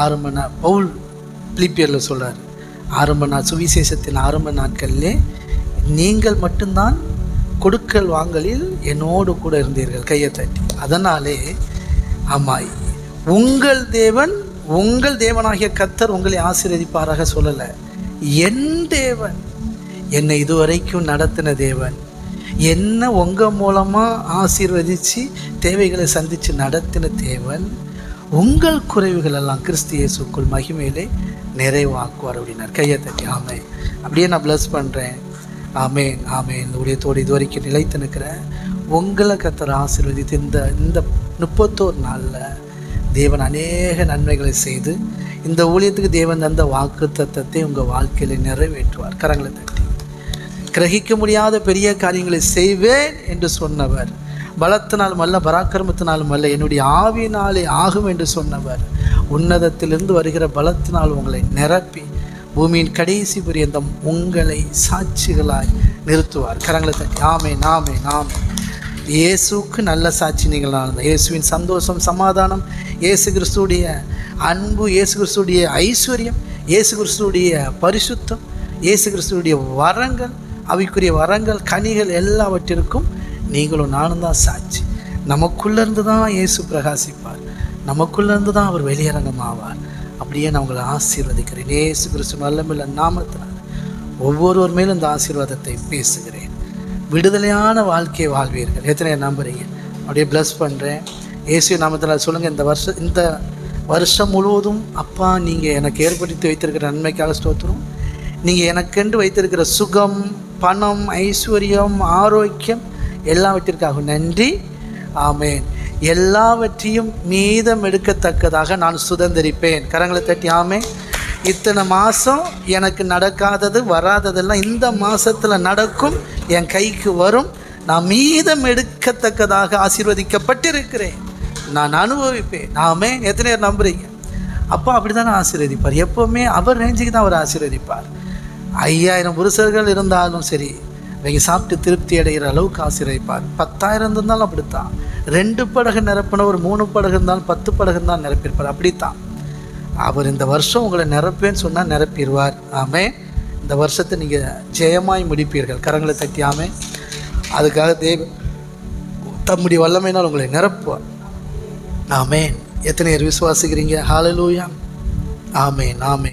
ஆரம்ப நா பவுல் பிலிப்பியரில் சொல்கிறார் ஆரம்ப நாள் சுவிசேஷத்தின் ஆரம்ப நாட்களிலே நீங்கள் மட்டும்தான் கொடுக்கல் வாங்கலில் என்னோடு கூட இருந்தீர்கள் கையை தட்டி. அதனாலே ஆமாம் உங்கள் தேவன் உங்கள் தேவனாகிய கத்தர் உங்களை ஆசீர்வதிப்பாராக சொல்லலை. என் தேவன் என்னை இதுவரைக்கும் நடத்தின தேவன் என்ன உங்கள் மூலமாக ஆசீர்வதித்து தேவைகளை சந்தித்து நடத்தின தேவன் உங்கள் குறைவுகள் எல்லாம் கிறிஸ்து இயேசுக்குள் மகிமையிலே நிறைவாக்குவார் அப்படின்னார். கையை தட்டி ஆமே அப்படியே நான் ப்ளஸ் பண்ணுறேன் ஆமேன் ஆமேன். இந்த ஊழியத்தோடு இது வரைக்கும் நிலைத்து நிற்கிறேன் உங்களை கத்தர் ஆசீர்வதித்து இந்த இந்த முப்பத்தோரு நாளில் தேவன் அநேக நன்மைகளை செய்து இந்த ஊழியத்துக்கு தேவன் தந்த வாக்கு தத்தத்தை உங்கள் வாழ்க்கையில் நிறைவேற்றுவார். கரங்களை தட்டி கிரகிக்க முடியாத பெரிய காரியங்களை செய்வேன் என்று சொன்னவர். பலத்தினாலும் அல்ல பராக்கிரமத்தினாலும் அல்ல என்னுடைய ஆவியினாலே ஆகும் என்று சொன்னவர். உன்னதத்திலிருந்து வருகிற பலத்தினால் உங்களை நிரப்பி பூமியின் கடைசி பரியந்தம் உங்களை சாட்சிகளாய் நிறுத்துவார். கரங்களை தட்டி ஆமே நாமே நாமே இயேசுக்கு நல்ல சாட்சி நீங்கள் ஆனது இயேசுவின் சந்தோஷம் சமாதானம் இயேசு கிறிஸ்துடைய அன்பு இயேசு கிறிஸ்துடைய ஐஸ்வர்யம் இயேசு கிறிஸ்துடைய பரிசுத்தம் இயேசு கிறிஸ்துடைய வரங்கள் அவைக்குரிய வரங்கள் கனிகள் எல்லாவற்றிற்கும் நீங்களும் நானும் தான் சாட்சி. நமக்குள்ளேருந்து தான் இயேசு பிரகாசிப்பார். நமக்குள்ளேருந்து தான் அவர் வெளியரங்கம் ஆவார் அப்படியே நான் உங்களை ஆசீர்வதிக்கிறேன். இயேசு கிறிஸ்து நல்லமில்ல நாமத்தினால் ஒவ்வொருவர் மேலும் இந்த ஆசீர்வாதத்தை பேசுகிறேன். விடுதலையான வாழ்க்கையை வாழ்வீர்கள். எத்தனை நம்புறீங்க. அப்படியே ப்ளஸ் பண்ணுறேன் இயேசு நாமத்தில் சொல்லுங்கள் இந்த வருஷம் இந்த வருஷம் முழுவதும் அப்பா நீங்கள் எனக்கு ஏற்படுத்தி வைத்திருக்கிற நன்மைக்காக ஸ்தோத்திரம். நீங்கள் எனக்கென்று வைத்திருக்கிற சுகம் பணம் ஐஸ்வர்யம் ஆரோக்கியம் எல்லாவற்றிற்காக நன்றி. ஆமேன். எல்லாவற்றையும் மீதம் எடுக்கத்தக்கதாக நான் சுதந்திரிப்பேன். கரங்களை தட்டி ஆமே இத்தனை மாதம் எனக்கு நடக்காதது வராததெல்லாம் இந்த மாதத்தில் நடக்கும். என் கைக்கு வரும். நான் மீதம் எடுக்கத்தக்கதாக ஆசீர்வதிக்கப்பட்டிருக்கிறேன். நான் அனுபவிப்பேன். நாமே எத்தனை பேர் நம்புறீங்க? அப்போ அப்படி தானே ஆசீர்வதிப்பார். எப்போவுமே அவர் ரேஞ்சுக்கு தான் அவர் ஆசீர்வதிப்பார். ஐயாயிரம் புருஷர்கள் இருந்தாலும் சரி இன்றைக்கி சாப்பிட்டு திருப்தி அடைகிற அளவுக்கு ஆசிரியப்பார் பத்தாயிரம் இருந்தாலும் அப்படித்தான். ரெண்டு படகு நிரப்பின ஒரு மூணு படகு இருந்தாலும் பத்து படகு தான் நிரப்பியிருப்பார். அப்படித்தான். அவர் இந்த வருஷம் உங்களை நிரப்பேன்னு சொன்னால் நிரப்பிடுவார். ஆமே இந்த வருஷத்தை நீங்கள் ஜெயமாய் முடிப்பீர்கள். கரங்களை தட்டியாமே அதுக்காக தேவ தம்முடைய வல்லமைனால் உங்களை நிரப்புவார். ஆமேன். எத்தனை பேர் விசுவாசிக்கிறீங்க? ஹாலலூயா ஆமேன். ஆமேன்.